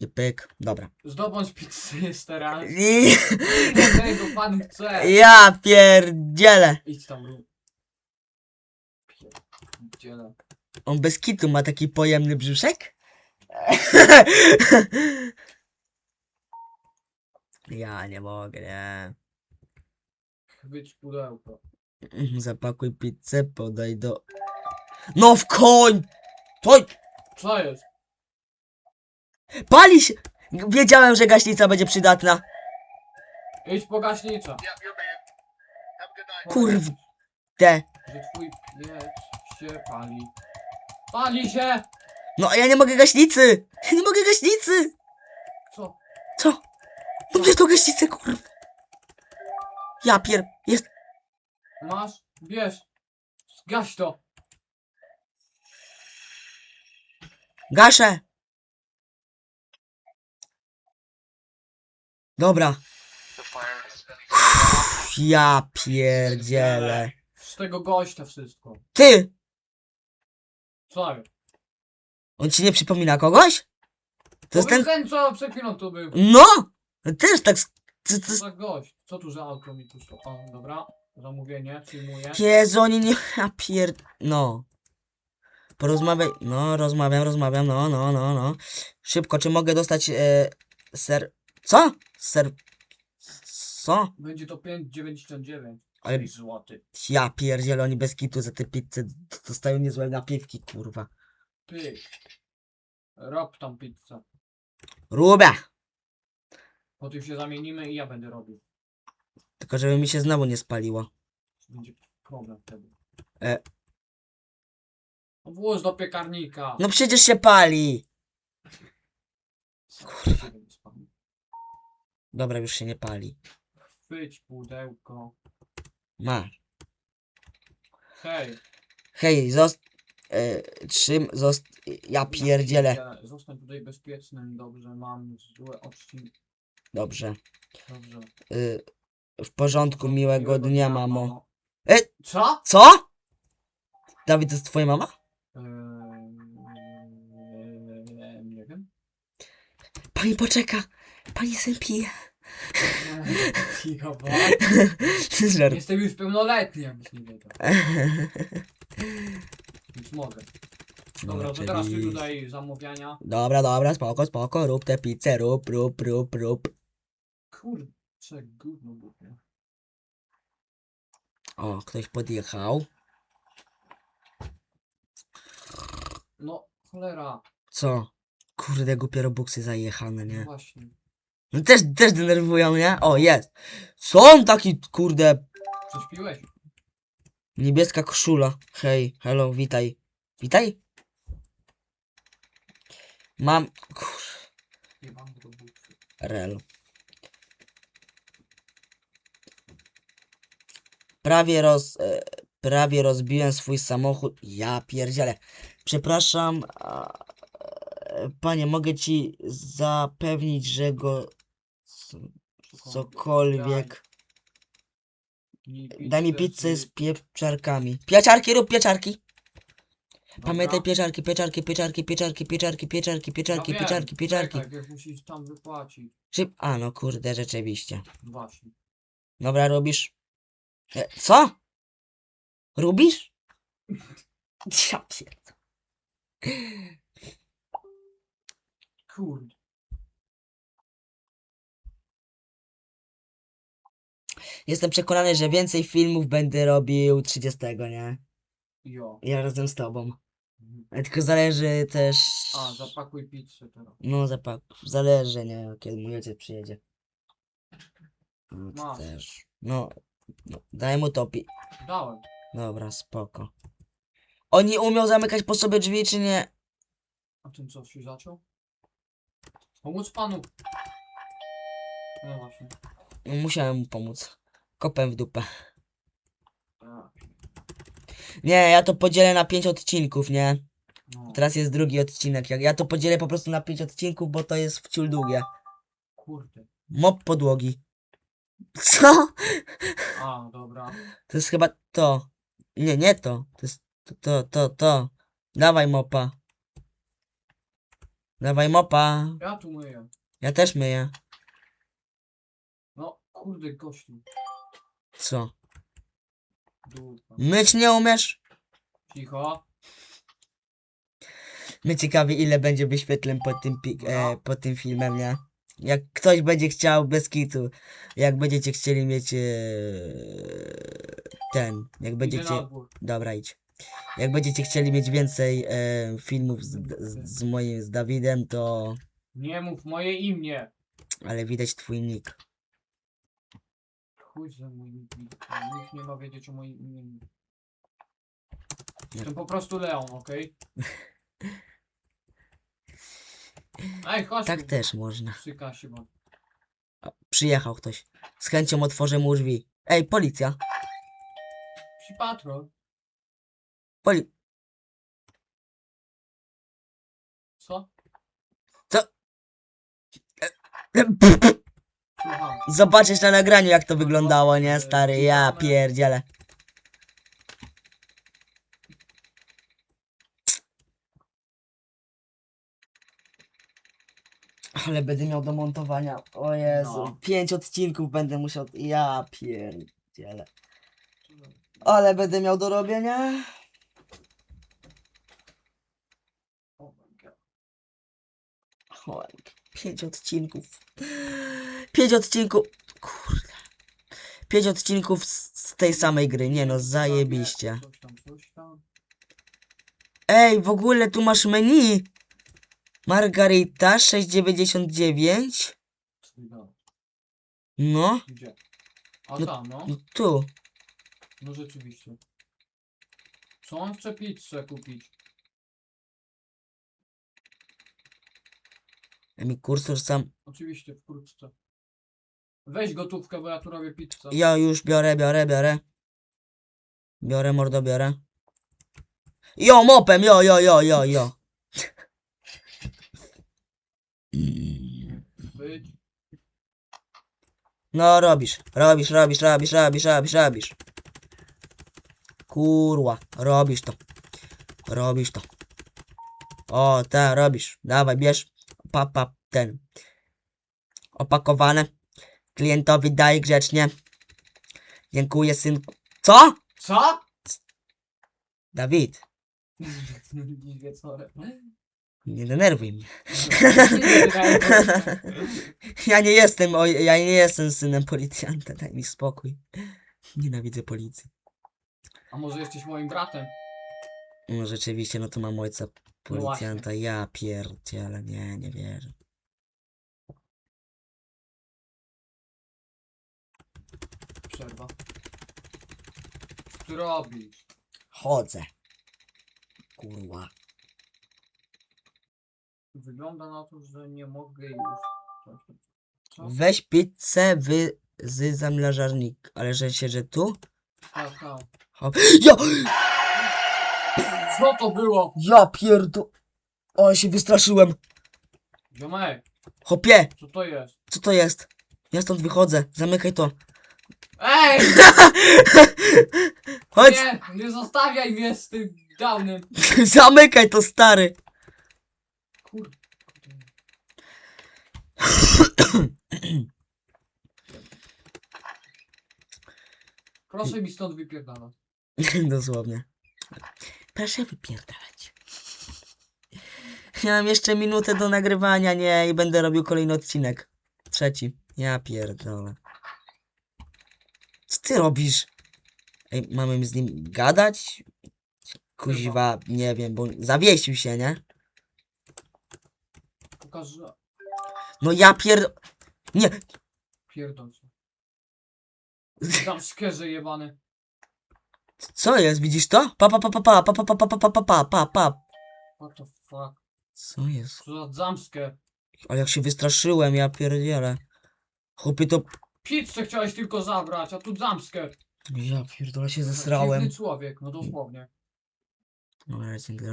I pyk, dobra. Zdobądź pizzę jeszcze raz. I, Tego pan chce. ja pierdzielę. Idź tam, rób. Pierdziele. On bez kitu ma taki pojemny brzuszek? Ja nie mogę, nie. Chwyć pudełko. Zapakuj pizzę, podaj do... No w koń! Oj, Co jest? Pali się! Wiedziałem, że gaśnica będzie przydatna. Idź po gaśnicę. Kurde. Że twój piec się pali. Pali się! No a ja nie mogę gaśnicy! Ja nie mogę gaśnicy! Co? Co? No gdzie to gaśnicę, kurwa? Ja pier... Jest... Masz? Bierz. Zgaś to. Gaszę! Dobra. Uff, Ja pierdzielę. Z tego gościa wszystko. Ty! Co? On ci nie przypomina kogoś? To jest ten... ten co przed chwilą tu był. No! Też tak... s- To, to, Co za gość? Co tu za auto mi tu? O, dobra. Zamówienie, przyjmuję. Jezu, oni nie... Ja pier... No. Porozmawiaj... No, rozmawiam, rozmawiam, no, no, no, no. Szybko, czy mogę dostać e, ser... Co? Ser... Co? Będzie to 5,99. Ale- 6 złoty. Ja pierdzielę, oni bez kitu za te pizze dostają niezłe napiwki, kurwa. Pyk. Rob tam pizzę. Rubę! Potem się zamienimy i ja będę robił. Tylko żeby mi się znowu nie spaliło. Będzie problem wtedy. E. No Włóż do piekarnika. No przecież się pali! Kurwa. Dobra, już się nie pali. Chwyć pudełko. Masz. Hej. Hej, zost... E, czym zost... Ja pierdzielę. Zostań tutaj bezpiecznym. Dobrze, mam złe odcinki. Dobrze. Dobrze. Y, w porządku, miłego dnia, mamo. E? E? Co? Co? Dawid, to jest twoja mama? Eee, nie wiem. Pani poczeka. Pani syn pije. Cicho, bo Żart. Jestem już pełnoletni, jakbyś nie wiedział. Więc mogę. Dobra, to teraz ty tutaj zamówiania. Dobra, dobra, spoko, spoko, rób te pizzę, rób, rób, rób, rób. Kurczę, gówno głupie. O, ktoś podjechał. No, cholera. Co? Kurde, głupie robuxy zajechane, No nie? właśnie. No też, też denerwują, nie? O, jest. Co on taki, kurde, Prześpiłeś? niebieska koszula. Hej, hello, witaj. Witaj? Mam, kur... Do buty. Rel. Prawie roz... E, prawie rozbiłem swój samochód. Ja pierdzielę. Przepraszam, a, e, panie, mogę ci zapewnić, że go cokolwiek... Daj mi pizzę z pieczarkami. Pieczarki, rób pieczarki. Pamiętaj pieczarki, pieczarki, pieczarki, pieczarki, pieczarki, pieczarki, pieczarki, pieczarki, pieczarki. Tak, jak musisz tam wypłacić. Szyb... A no kurde, rzeczywiście. Właśnie. Dobra, robisz. E, co? Robisz? Ja pierdolę. Kurde. Jestem przekonany, że więcej filmów będę robił 30, nie? Jo. Ja razem z tobą. Ale Tylko zależy też. A, zapakuj pizzę teraz. No, zapak. Zależy, nie? Kiedy mój ojciec przyjedzie. No, to Masz. też. No, no, daj mu topi. Dałem. Dobra, spoko. Oni umią zamykać po sobie drzwi, czy nie? A ten co się zaczął? Pomóc panu. No właśnie. No, Musiałem mu pomóc. Kopem w dupę. Tak. Nie, ja to podzielę na pięć odcinków, nie? No. Teraz jest drugi odcinek. Ja to podzielę po prostu na pięć odcinków, bo to jest wciul długie. Kurde. Mop podłogi. Co? A, dobra. To jest chyba to. Nie, nie to. To jest to, to, to, to. Dawaj mopa. Dawaj mopa. Ja tu myję. Ja też myję. No, kurde, gościu. Co? Dupa. Myć nie umiesz? Cicho. Mnie ciekawi ile będzie wyświetleń pod tym, pi- e, pod tym filmem, nie? Jak ktoś będzie chciał bez kitu, jak będziecie chcieli mieć e, ten, jak Idę będziecie, na dwór. dobra idź, jak będziecie chcieli mieć więcej e, filmów z, z, z moim, z Dawidem, to, Nie mów moje imię. ale widać twój nick. Chuj mój nick. Nikt nie ma wiedzieć o moim imieniu. Jestem po prostu Leon, okej? Ej, chodź Tak tu. też można. Przy kasie, bo... O, przyjechał ktoś. Z chęcią otworzę mu drzwi. Ej, policja. Psi patrol. Poli... Co? Słucham. Zobaczysz na nagraniu jak to wyglądało, nie stary? Ja pierdzielę. Ale będę miał do montowania. O Jezu. No. Pięć odcinków będę musiał. Ja pierdzielę. Ale będę miał do robienia. Oh. Oj, Pięć odcinków. Pięć odcinków. Kurde. Pięć odcinków z, z tej samej gry. Nie no, zajebiście. Ej, w ogóle tu masz menu. Margarita 6,99. Co ty gadasz? No, Gdzie? A No- tam, no. no tu. No rzeczywiście. Co on chce pizzę kupić? Mi kursor sam. Oczywiście wkrótce. Weź gotówkę, bo ja tu robię pizzę. Ja już biorę, biorę, biorę. Biorę, mordo, biorę. Jo, mopem, jo, jo, jo, jo, jo. Być. No, robisz, robisz, robisz, robisz, robisz, robisz, robisz. Kurwa, robisz to. Robisz to. O, tak, robisz. Dawaj, bierz. Papa, ten. Opakowane. Klientowi daj grzecznie. Dziękuję, synku. Co? Co? Dawid, Dziś wieczorem. nie denerwuj mnie. Ja nie jestem, o, ja nie jestem synem policjanta, daj mi spokój. Nienawidzę policji. A może jesteś moim bratem? No rzeczywiście, no to mam ojca policjanta. ja pierdzielę, nie, nie wierzę. Przerwa. Co ty robisz? Chodzę. Kurwa. Wygląda na to, że nie mogę już. Coś tam. Co? Weź pizzę wy z zamrażarnik. Ale że się, że tu? Tak, tak. Ja! Co to było? Ja pierdu... O, się wystraszyłem. Ziomek, Hopie, co to jest? co to jest? Ja stąd wychodzę. Zamykaj to. Ej! Chodź, Nie, nie zostawiaj mnie z tym downem. zamykaj to, stary. Kurde. Proszę mi stąd wypierdalać. Dosłownie. Proszę wypierdalać. Ja mam jeszcze minutę do nagrywania, nie? I będę robił kolejny odcinek. Trzeci. Ja pierdolę. Co ty robisz? Ej, mamy z nim gadać? Kuźwa, nie wiem, bo zawiesił się, nie? Pokażę. No ja pierd... Nie! Pierdol się. Tam skerze jebany. Co jest? Widzisz to? Pa, pa, pa, pa, pa, pa, pa, pa, pa, pa, pa, pa, pa, pa. What the fuck? Co jest? Co za zamskę. Ale jak się wystraszyłem, ja pierdzielę. Chłopie to... Pizzę chciałeś tylko zabrać, a tu zamskę. Ja pierdolę się Dziwny zesrałem. człowiek, no dosłownie. Dobra, dziękuję.